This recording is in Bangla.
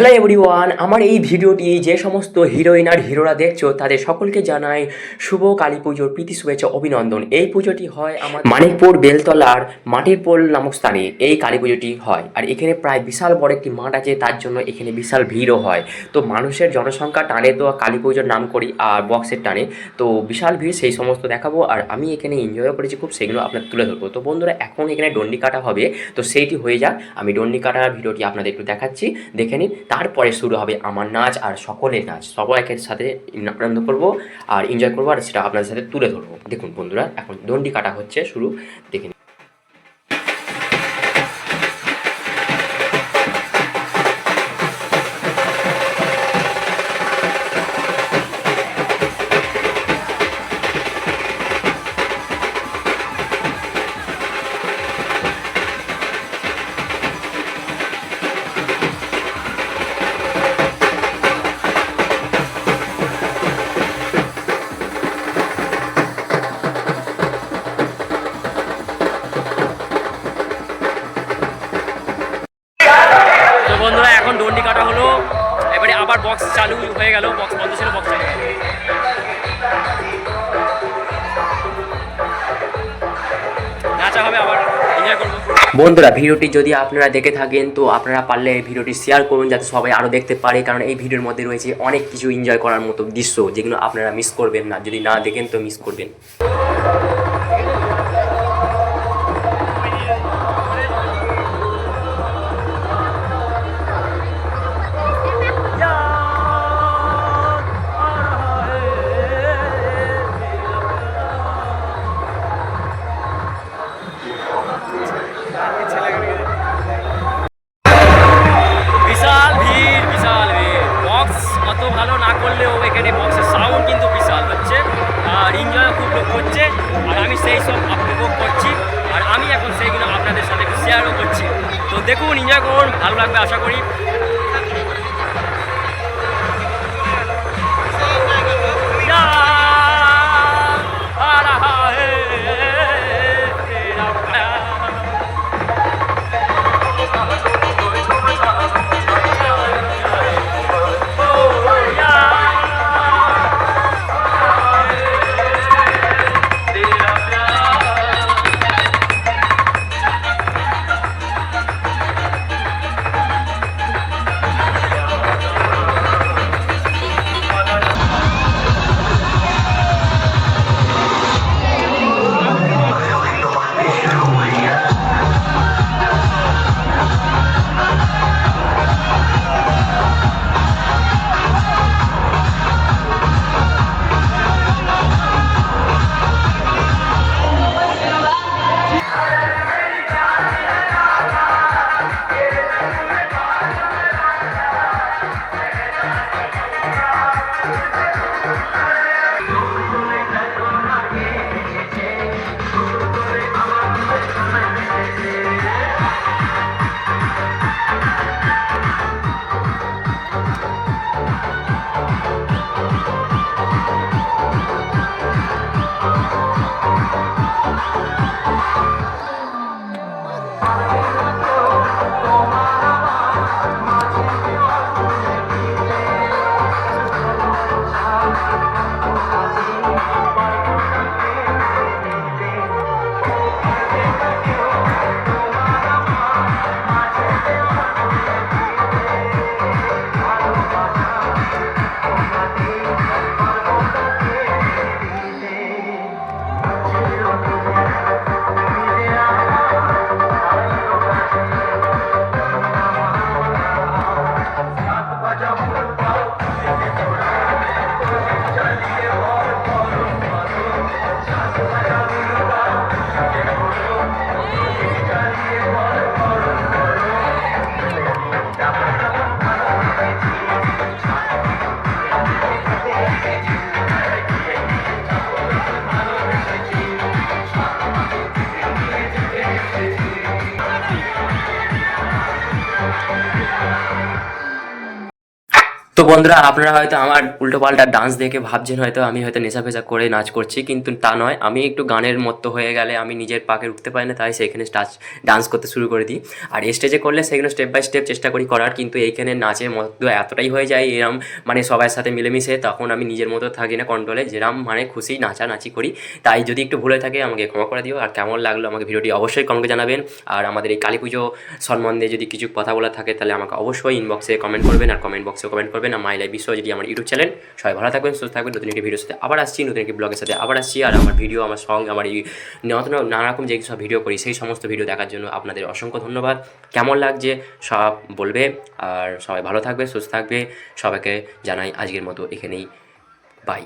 হ্যালো এভরিওয়ান আমার এই ভিডিওটি যে সমস্ত হিরোইন আর হিরোরা দেখছ, তাদের সকলকে জানাই শুভ কালী পুজোর প্রীতি, শুভেচ্ছা, অভিনন্দন। এই পুজোটি হয় আমার মানিকপুর বেলতলার মাটির পোল নামক স্থানে। এই কালী পুজোটি হয়। আর এখানে প্রায় বিশাল বড় একটি মাঠ আছে, তার জন্য এখানে বিশাল ভিড়ও হয়। তো মানুষের জনসংখ্যা টানে তো কালী পুজোর নাম করি আর বক্সের টানে। তো বিশাল ভিড়, সেই সমস্ত দেখাবো। আর আমি এখানে এনজয়ও করেছি খুব, সেগুলো আপনার তুলে ধরবো। তো বন্ধুরা, এখন এখানে ডন্ডি কাটা হবে। তো সেইটি হয়ে যাক। আমি ডন্ডি কাটার ভিডিওটি আপনাদের একটু দেখাচ্ছি। দেখে নিন তারপরে শুরু হবে আমার নাচ আর সকলের নাচ। সবাই একের সাথে আনন্দ করব আর এনজয় করব আর সেটা আপনাদের সাথে তুলে ধরবো। দেখুন বন্ধুরা, এখন দণ্ডি কাটা হচ্ছে, শুরু। দেখে ডন্ডি এবারে আবার বক্স চালু হয়ে গেল বক্স বন্ধ ছিল বক্স চালু বন্ধুরা, ভিডিওটি যদি আপনারা দেখে থাকেন, তো আপনারা পারলে এই ভিডিওটি শেয়ার করুন, যাতে সবাই আরও দেখতে পারে, কারণ এই ভিডিওর মধ্যে রয়েছে অনেক কিছু এনজয় করার মতো দৃশ্য, যেগুলো আপনারা মিস করবেন না। যদি না দেখেন, তো মিস করবেন। তো দেখুন এনজয় করুন ভালো লাগবে আশা করি। Thank you. তো বন্ধুরা, আপনারা হয়তো আমার উল্টো পাল্টা ডান্স দেখে ভাবছেন, হয়তো আমি হয়তো নেশা ফেশা করে নাচ করছি, কিন্তু তা নয়। আমি একটু গানের মতো হয়ে গেলে আমি নিজের পাকে উঠতে পারি না, তাই সেখানে টাচ ডান্স করতে শুরু করে দিই। আর স্টেজে করলে সেখানে স্টেপ বাই স্টেপ চেষ্টা করি করার, কিন্তু এইখানে নাচের মতো এতটাই হয়ে যায়, এরম মানে সবার সাথে মিলেমিশে তখন আমি নিজের মতো থাকি না কন্ট্রোলে যেরম মানে খুশি নাচানাচি করি। তাই যদি একটু ভুলে থাকে আমাকে ক্ষমা করে দিও, আর কেমন লাগল আমাকে ভিডিওটি অবশ্যই কমেন্টে জানাবেন। আর আমাদের এই কালী পুজো সম্বন্ধে যদি কিছু কথা বলা থাকে, তাহলে আমাকে অবশ্যই ইনবক্সে কমেন্ট করবেন, আর কমেন্ট বক্সে কমেন্ট করবেন। আর মাই লাইফ বিশ্ব যদি আমার ইউটিউব চ্যানেল সবাই ভালো থাকবেন, সুস্থ থাকবেন। নতুন একটি ভিডিওর সাথে আবার আসছি, নতুন একটি ব্লগের সাথে আবার আসছি। আর আমার ভিডিও আমার সং আমার এই নতুন নানা রকম যে সব ভিডিও করি, সেই সমস্ত ভিডিও দেখার জন্য আপনাদের অসংখ্য ধন্যবাদ। কেমন লাগছে? সব বলবে। আর সবাই ভালো থাকবে, সুস্থ থাকবে। সবাইকে জানাই আজকের মতো এখানেই। বাই